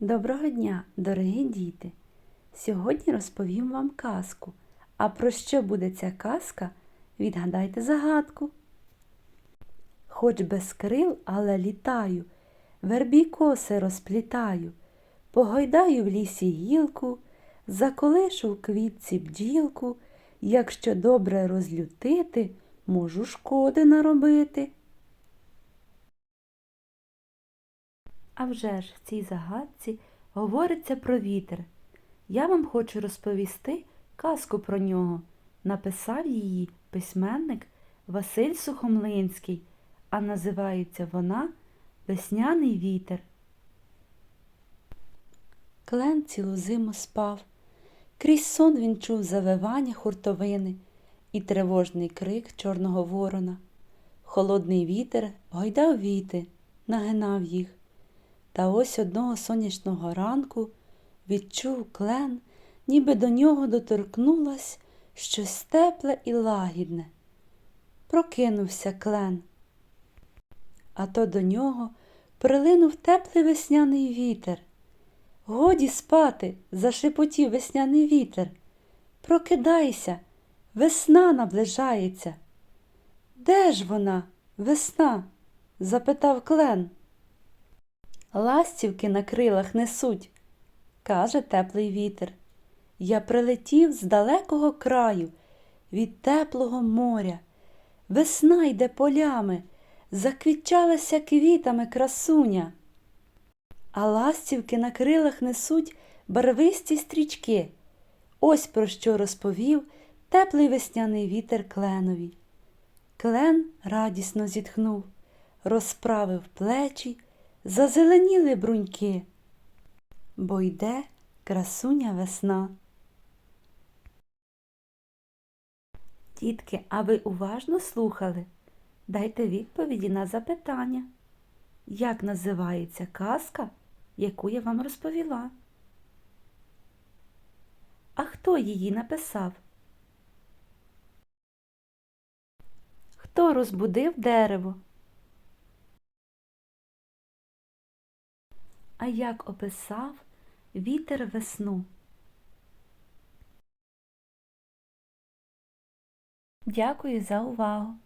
Доброго дня, дорогі діти! Сьогодні розповім вам казку. А про що буде ця казка? Відгадайте загадку. Хоч без крил, але літаю, вербі коси розплітаю, погойдаю в лісі гілку, заколишу в квітці бджілку, якщо добре розлютити, можу шкоди наробити. А вже ж в цій загадці говориться про вітер. Я вам хочу розповісти казку про нього. Написав її письменник Василь Сухомлинський, а називається вона Весняний вітер. Клен цілу зиму спав. Крізь сон він чув завивання хуртовини і тривожний крик чорного ворона. Холодний вітер гойдав віти, нагинав їх. Та ось одного сонячного ранку відчув клен, ніби до нього доторкнулось щось тепле і лагідне. Прокинувся клен. А то до нього прилинув теплий весняний вітер. Годі спати, зашепотів весняний вітер. Прокидайся, весна наближається. Де ж вона, весна? запитав клен. Ластівки на крилах несуть, каже теплий вітер. Я прилетів з далекого краю, від теплого моря. Весна йде полями, заквітчалася квітами красуня. А ластівки на крилах несуть барвисті стрічки. Ось про що розповів теплий весняний вітер кленові. Клен радісно зітхнув, розправив плечі, зазеленіли бруньки, бо йде красуня весна. Тітки, а ви уважно слухали? Дайте відповіді на запитання. Як називається казка, яку я вам розповіла? А хто її написав? Хто розбудив дерево? А як описав вітер весну? Дякую за увагу!